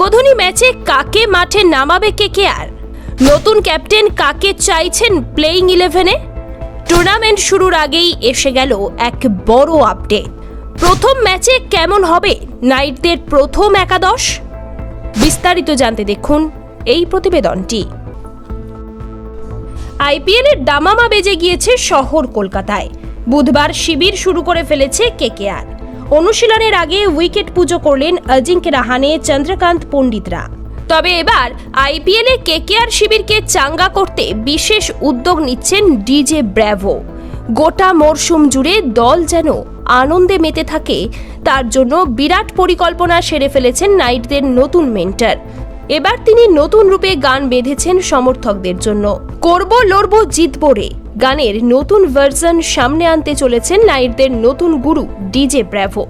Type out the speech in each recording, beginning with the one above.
উদ্বোধনী ম্যাচে কাকে মাঠে নামাবে কেকেআর নতুন ক্যাপ্টেন কাকে চাইছেন প্লেইং ইলেভেনে টুর্নামেন্ট শুরুর আগেই এসে গেল এক বড় আপডেট প্রথম ম্যাচে কেমন হবে নাইটদের প্রথম একাদশ? বিস্তারিত জানতে দেখুন এই প্রতিবেদনটি। আইপিএলের দামামা বেজে গিয়েছে শহর কলকাতায়। বুধবার শিবির শুরু করে ফেলেছে কেকেআর অনুশীলনের আগে উইকেট পুজো করলেন অজিঙ্ক্য রাহানে চন্দ্রকান্ত পণ্ডিতরা। তবে এবার আইপিএলে কেকেআর শিবিরকে চাঙ্গা করতে বিশেষ উদ্যোগ নিচ্ছেন ডিজে ব্র্যাভো। গোটা মরশুম জুড়ে দল যেন আনন্দে মেতে থাকে, তার জন্য বিরাট পরিকল্পনা সেরে ফেলেছেন নাইটদের নতুন মেন্টার। এবার তিনি নতুন রূপে গান বেঁধেছেন সমর্থকদের জন্য। করব লড়ব জিতব রে। গানের নতুন ভার্সন সামনে আনতে চলেছেন নাইটদের নতুন গুরু ডিজে ব্র্যাভো।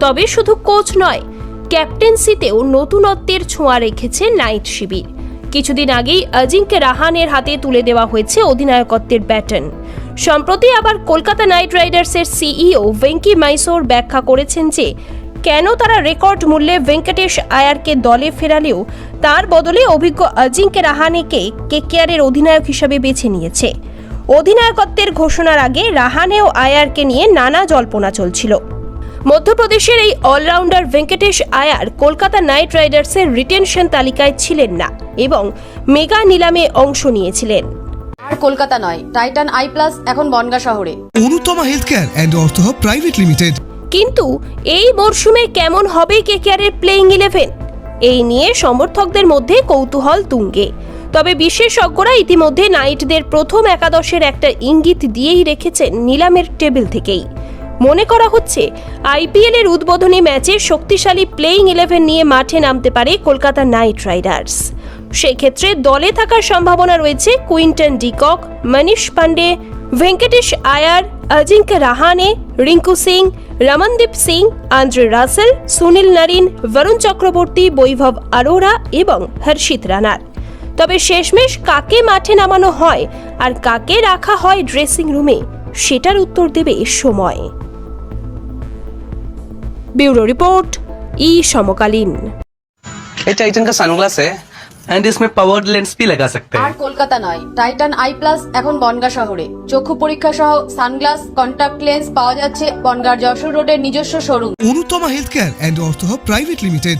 তবে শুধু কোচ নয় ক্যাপ্টেন্সিতেও নতুনত্বের ছোঁয়া রেখেছে নাইট শিবির। কিছুদিন আগেই অজিঙ্ক্য রাহানের হাতে তুলে দেওয়া হয়েছে অধিনায়কত্বের ব্যাটন। সম্প্রতি আবার কলকাতা নাইট রাইডার্সের সিইও ভেঙ্কি মাইসোর ব্যাখ্যা করেছেন যে, কেন তারা রেকর্ড মূল্যে ভেঙ্কটেশ আয়ারকে দলে ফেরালেও তার বদলে অভিজ্ঞ অজিঙ্ক্য রাহানেকে কেকেআরের অধিনায়ক হিসাবে বেছে নিয়েছে। অধিনায়কত্বের ঘোষণার আগে রাহানে ও আয়ারকে নিয়ে নানা জল্পনা চলছিল। মধ্যপ্রদেশের এই অলরাউন্ডার ভেঙ্কটেশ আয়ার কলকাতা নাইট রাইডার্সের রিটেনশন তালিকায় ছিলেন না এবং মেগা নিলামে অংশ নিয়েছিলেন। আর কলকাতা নয় টাইটান আই প্লাস এখন বনগা শহরে। Anutama health care and ortho private limited. কিন্তু এই মরশুমে কেমন হবে কেকেআরের প্লেইং ইলেভেন? এই নিয়ে সমর্থকদের মধ্যে কৌতূহল তুঙ্গে। তবে বিশেষজ্ঞরা ইতিমধ্যে নাইটদের প্রথম একাদশের একটা ইঙ্গিত দিয়েই রেখেছেন নিলামের টেবিল থেকেই। মনে করা হচ্ছে, আইপিএল এর উদ্বোধনী ম্যাচে শক্তিশালী প্লেইং ইলেভেন নিয়ে মাঠে নামতে পারে কলকাতা নাইট রাইডার্স। সেক্ষেত্রে দলে থাকার সম্ভাবনা রয়েছে Quinton de Kock, Manish Pandey, Venkatesh Iyer, Ajinkya Rahane, Rinku Singh, Ramandeep Singh, Andre Russell, Sunil Narine, Varun Chakravarthy, Vaibhav Arora এবং হর্ষিত রানার। তবে শেষমেশ কাকে মাঠে নামানো হয় আর কাকে রাখা হয় ড্রেসিং রুমে সেটার উত্তর দেবে সময় ব্যুরো রিপোর্ট ই সমকালীন ये टाइटन का सनग्लास है एंड इसमें पावर्ड लेंस भी लगा सकते আর हैं কলকাতা নয় টাইটান আই প্লাস এখন বনগা শহরে চক্ষু পরীক্ষা সহ সানগ্লাস কন্টাক্ট লেন্স পাওয়া যাচ্ছে বনগার যশোর রোডের নিজস্ব showroom Anutama health care and ortho hub private limited